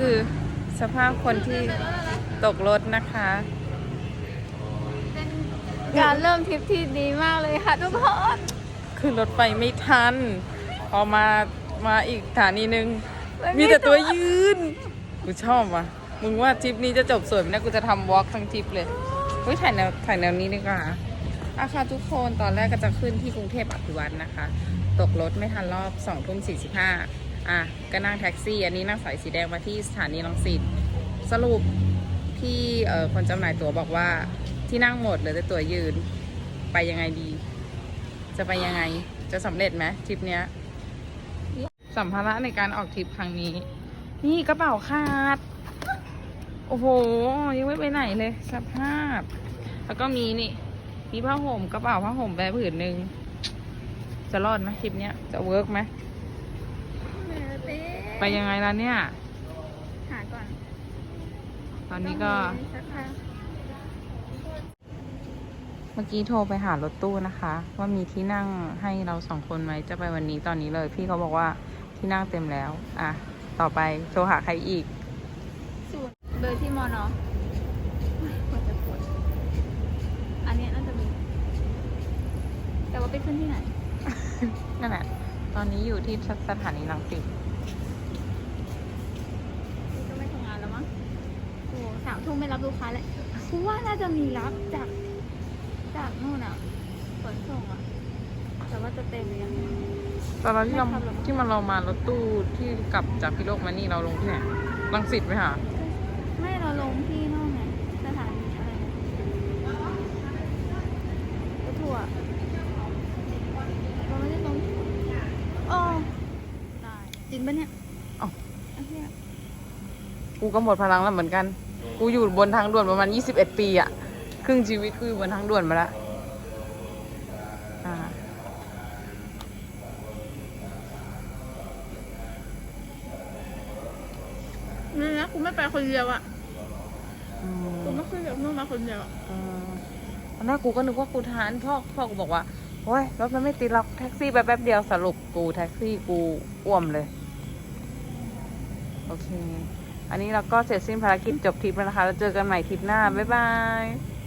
คือสภาพคนที่ตกรถนะคะ เป็นการเริ่มทริปที่ดีมากเลยค่ะทุกคนคือรถไปไม่ทัน พอมามาอีกสถานีหนึ่งมีแต่ตัวยืน กูชอบว่ะ มึงว่าทริปนี้จะจบสวยไหมนะ กูจะทำวอล์กทั้งทริปเลยเฮ้ยถ่ายแนวถ่ายแนวนี้ดีกว่าอะค่ะทุกคนตอนแรกก็จะขึ้นที่กรุงเทพอภิวัตนะคะ ตกรถไม่ทันรอบ2ทุ่ม45 อะก็นั่งแท็กซี่ อันนี้นั่งสายสีแดงมาที่สถานีรังสิตสรุปพี่เอ่อคนจำหน่ายตั๋วบอกว่าที่นั่งหมดเหลือแต่ตั๋วยืนไปยังไงดี จะไปยังไงจะสำเร็จไหมทริปเนี้ยสัมภาระในการออกทริปครั้งนี้ นี่กระเป๋าขาด โอ้โห ยังไม่ไปไหนเลยสภาพ แล้วก็มีนี่ มีผ้าห่มกระเป๋าผ้าห่มแบบผืนหนึ่งจะรอดไหมทริปเนี้ยจะเวิร์กไหม ไปยังไงล่ะเนี่ย หาก่อนตอนนี้ก็สักพักเมื่อกี้โทรไปหารถตู้นะคะ ว่ามีที่นั่งให้เราสองคนไหมจะไปวันนี้ตอนนี้เลย พี่เขาบอกว่าที่นั่งเต็มแล้ว อะ ต่อไปโทรหาใครอีก ศูนย์เบอร์ที่มอนอปวดจะปวดอันเนี้ยน่าจะมี แต่ว่าไปขึ้นที่ไหน นั่นแหละ ตอนนี้อยู่ที่สถานีรังสิต พี่ก็ไม่ทำงานแล้วมั้งโอ้สาม ทุ่มไม่รับลูกค้าแล้วกูว่าน่าจะมีรับจาก จากนู่นอะขนส่งอะ แต่ว่าจะเต็มหรือยังตอนเราที่เราที่มันเรามารถตู้ที่กลับจากพิโลกมานี่เราลงที่ไหนรังสิตไหมคะไม่เราลงที่นู่นไงสถานีอะไระรถทัวเราไม่ได้ลงโอ้ตายจริงปะเนี่ยอ๋อกูก็หมดพลังแล้วเหมือนกัน กูอยู่บนทางด่วนประมาณ 21 ปีอะครึ่งชีวิตกูอยู่บนทางด่วนมาแล้วอ่านี่นะกูไม่ไปคนเดียวอะอืมกูไม่ขึ้นจากนู่นมาคนเดียวอะอืมตอนแรกกูก็นึกว่ากูทานพ่อพ่อกูบอกว่าโอ้ยรถมันไม่ติดหรอกแท็กซี่ไปแป๊บเดียวสรุปกูแท็กซี่กูอ้วมเลย โอเค อันนี้เราก็เสร็จสิ้นภารกิจจบทริปแล้วนะคะ เราเจอกันใหม่ทริปหน้า บ๊ายบาย